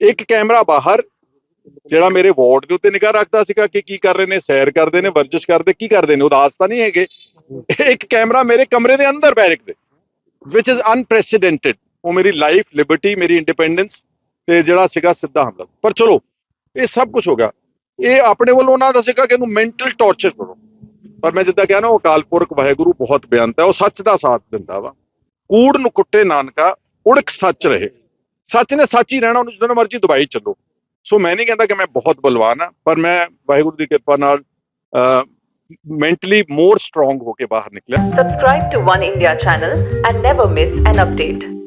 ਇੱਕ ਕੈਮਰਾ ਬਾਹਰ ਜਿਹੜਾ ਮੇਰੇ ਵਾਰਡ ਦੇ ਉੱਤੇ ਨਿਗਾਹ ਰੱਖਦਾ ਸੀਗਾ ਕਿ ਕੀ ਕਰ ਰਹੇ ਨੇ, ਸੈਰ ਕਰਦੇ ਨੇ, ਵਰਜਿਸ਼ ਕਰਦੇ, ਕੀ ਕਰਦੇ ਨੇ, ਉਦਾਸ ਤਾਂ ਨਹੀਂ ਹੈਗੇ। ਇੱਕ ਕੈਮਰਾ ਮੇਰੇ ਕਮਰੇ ਦੇ ਅੰਦਰ ਬੈਰਕ ਦੇ ਵਿਚ ਇਜ਼ ਅਨਪ੍ਰੈਸੀਡੈਂਟਡ ਉਹ ਮੇਰੀ ਲਾਈਫ ਲਿਬਰਟੀ ਮੇਰੀ ਇੰਡੀਪੈਂਡੈਂਸ ਤੇ ਜਿਹੜਾ ਸੀਗਾ ਸਿੱਧਾ ਹਮਲਾ। ਪਰ ਚਲੋ, ਇਹ ਸਭ ਕੁਝ ਹੋ ਗਿਆ। ਇਹ ਆਪਣੇ ਵੱਲੋਂ ਉਹਨਾਂ ਦਾ ਸੀਗਾ ਕਿ ਇਹਨੂੰ ਮੈਂਟਲ ਟੌਰਚਰ ਕਰੋ। ਪਰ ਮੈਂ ਜਿੱਦਾਂ ਕਿਹਾ ਨਾ, ਉਹ ਅਕਾਲ ਪੁਰਖ ਵਾਹਿਗੁਰੂ ਬਹੁਤ ਬਿਆਨਤਾ ਉਹ ਸੱਚ ਦਾ ਸਾਥ ਦਿੰਦਾ ਵਾ। ਕੂੜ ਨੂੰ ਕੁੱਟੇ ਨਾਨਕਾ, ਉੜਕ ਸੱਚ ਰਹੇ। ਸੱਚ ਨੇ ਸੱਚ ਹੀ ਰਹਿਣਾ, ਉਹਨੂੰ ਜਦੋਂ ਮਰਜ਼ੀ ਦੁਬਈ ਚੱਲੋ ਸੋ ਮੈਂ ਨਹੀਂ ਕਹਿੰਦਾ ਕਿ ਮੈਂ ਬਹੁਤ ਬਲਵਾਨ ਆ ਪਰ ਮੈਂ ਵਾਹਿਗੁਰੂ ਦੀ ਕਿਰਪਾ ਨਾਲ ਮੈਂਟਲੀ ਮੋਰ ਸਟਰੋਂਗ ਹੋ ਕੇ ਬਾਹਰ ਨਿਕਲਿਆ Subscribe to One India channel and never miss an update.